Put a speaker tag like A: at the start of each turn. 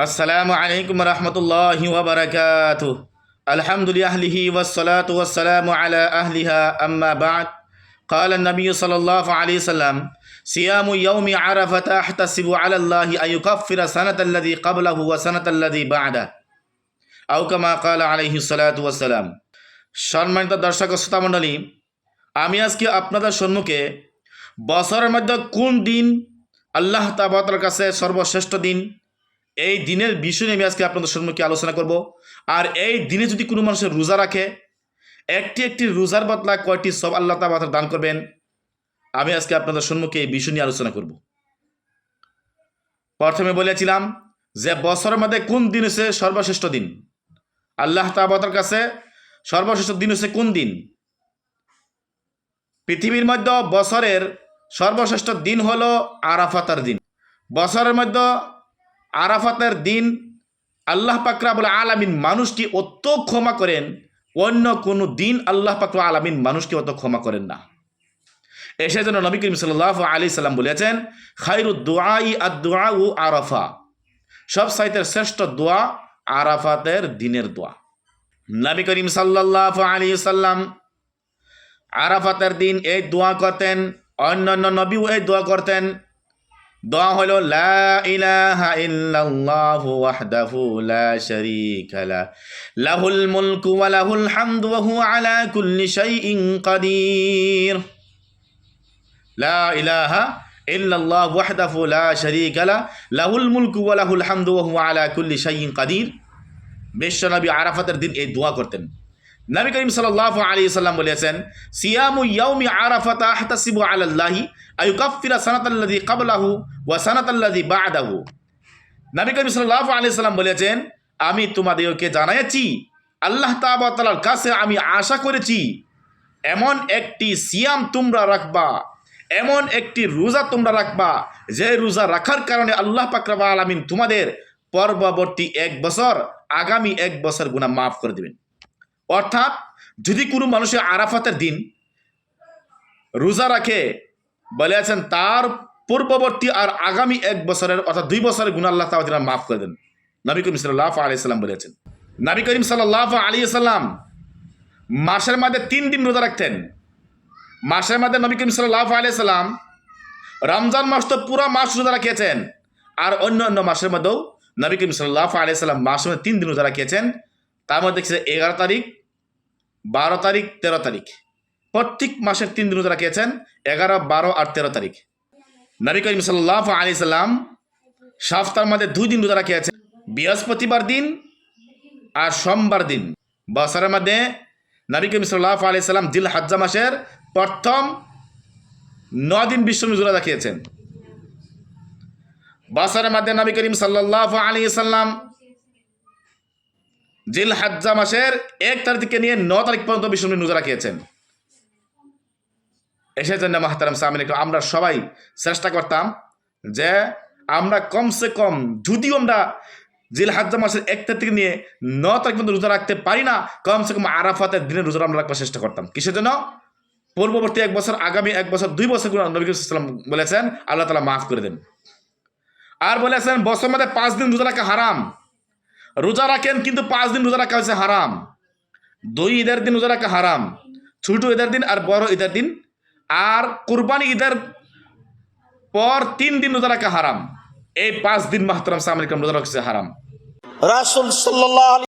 A: السلام عليكم ورحمة الله وبركاته الحمد لله والصلاة والسلام على أهلها أما بعد قال النبي صلى الله عليه وسلم صيام يوم عرفة أحتسب على الله أن يكفر سنة الذي قبله وسنة الذي بعده أو كما قال عليه الصلاة والسلام সম্মানিত দর্শক ও শ্রোতা মণ্ডলী আমি আজকে আপনাদের সম্মুখে বছরের মধ্যে কোন দিন আল্লাহ তাবাতার কাছে সর্বশ্রেষ্ঠ দিন এই দিনের বিষয় নিয়ে আমি আজকে আপনাদের সম্মুখে আলোচনা করব। আর এই দিনে যদি কোনো মানুষের রোজা রাখে, একটি একটি রোজার বদলা কয়টি সব আল্লাহ তাবাতার দান করবেন, আমি আজকে আপনাদের সম্মুখে এই বিষয় নিয়ে আলোচনা করব। প্রথমে বলেছিলাম যে বছরের মধ্যে কোন দিন হচ্ছে সর্বশ্রেষ্ঠ দিন? আল্লাহ তাবাতার কাছে সর্বশ্রেষ্ঠ দিন হচ্ছে কোন দিন? পৃথিবীর মধ্যে বছরের সর্বশ্রেষ্ঠ দিন হলো আরাফাতার দিন। বছরের মধ্যে আরাফাতের দিন আল্লাহ পাকরা বলে আলামিন মানুষকে অত ক্ষমা করেন, অন্য কোনো দিন আল্লাহ পাকরা আলামিন মানুষকে অত ক্ষমা করেন না। এসে যেন নবী করিম সাল্লাহ আলি সাল্লাম বলেছেন খাইরু দোয়াই আর দোয়া ও আরাফা। সব সাইতের শ্রেষ্ঠ দোয়া আরাফাতের দিনের দোয়া। নবী করিম সাল্লাহ আলী সাল্লাম আরাফাতের দিন এই দোয়া করতেন, অন্যান্য নবীও এই দোয়া করতেন দোয়া হলো, লা ইলাহা ইল্লাল্লাহু ওয়াহদাহু লা শারীকা লা লাহুল মুলকু ওয়া লাহুল হামদু ওয়া হুয়া আলা কুল্লি শাইইন কাদির। লা ইলাহা ইল্লাল্লাহ ওয়াহদাহু লা শারীকা লা লাহুল মুলকু ওয়া লাহুল হামদু ওয়া হুয়া আলা কুল্লি শাইইন কাদির। বিশ্বনবী আরাফাতের দিন এই দোয়া করতেন। নবী করিম সাল্লাহ আলী সাল্লাম বলেছেন, সিয়ামু ইয়াউমি আরাফাতা আহতাসিবু আলাল্লাহি আয়ুকাফিরা সানাতাল্লাযী ক্বাবলাহু ওয়া সানাতাল্লাযী বা'দাহু। নবী করিম সাল্লাহ আলী সাল্লাম বলেছেন, আমি তোমাদেরকে জানাইছি আল্লাহ তাআলার কাছে আমি আশা করেছি, এমন একটি সিয়াম তোমরা রাখবা, এমন একটি রোজা তোমরা রাখবা, যে রোজা রাখার কারণে আল্লাহ পাকরাবা আলামিন তোমাদের পরবর্তী এক বছর, আগামী এক বছর গুণা মাফ করে দেবেন। অর্থাৎ যদি কোনো মানুষের আরাফাতের দিন রোজা রাখে, বলে আছেন, তার পূর্ববর্তী আর আগামী এক বছরের, অর্থাৎ দুই বছরের গুণ আল্লাহ তালা মাফ করে দেন। নবী করিম সাল্লাহ আলি সাল্লাম বলেছেন নবী করিম সাল্লাহ আলী সাল্লাম মাসের মধ্যে তিন দিন রোজা রাখতেন। মাসের মধ্যে নবী করিম সাল্লাহ আলি সাল্লাম রমজান মাস তো পুরো মাস রোজা রাখিয়েছেন। আর অন্য অন্য মাসের মধ্যেও নবী করিম সাল্লাহ আলি সাল্লাম মাসের মধ্যে তিন দিন রোজা রাখিয়েছেন। তার মধ্যে এগারো তারিখ বারো তারিখ, তেরো তারিখ। প্রত্যেক মাসের তিন দিন রোজা রাখিয়েছেন, এগারো, বারো আর তেরো তারিখ। নবী করিম সাল্লাহ আলি সাল্লাম সপ্তাহের মধ্যে দুই দিন রোজা রাখিয়েছেন, বৃহস্পতিবার দিন আর সোমবার দিন। বছরের মধ্যে নবী করিম সাল্লাহ আলি সাল্লাম দিল হাজ্জা মাসের প্রথম ন দিন বিশ্ব রোজা রাখিয়েছেন। বছরের মধ্যে নবী করিম সাল্লাহ আলী সাল্লাম জিল হাজ্জা মাসের এক তারিখ থেকে নিয়ে ন তারিখ পর্যন্ত বিশ্ব রোজা রাখিয়েছেন। এসে জন্য মাহতারাম সামিন আমরা সবাই চেষ্টা করতাম যে আমরা কমসে কম যদিও আমরা জিল হাজ্জা মাসের এক তারিখ থেকে নিয়ে ন তারিখ পর্যন্ত রোজা রাখতে পারি না, কমসে কম আরাফাতের দিনে রোজা আমরা রাখবার চেষ্টা করতাম। কিসের জন্য? পূর্ববর্তী এক বছর, আগামী এক বছর, দুই বছর নবী সাল্লাম বলেছেন, আল্লাহ তালা মাফ করে দেন। আর বলেছেন বছর মধ্যে পাঁচ দিন রোজা রাখা হারাম। রোজা রাখেন, কিন্তু পাঁচ দিন রোজা রাখা হয়েছে হারাম। দুই ঈদের দিন রোজা রাখা হারাম। ছোট ঈদের দিন আর বড় ঈদের দিন। আর কুরবানি ঈদের পর তিন দিন রোজা রাখা হারাম। এই পাঁচ দিন মাহতরাম সামরিক রোজা রাখছে হারাম।
B: রাসুল সাল্লাহ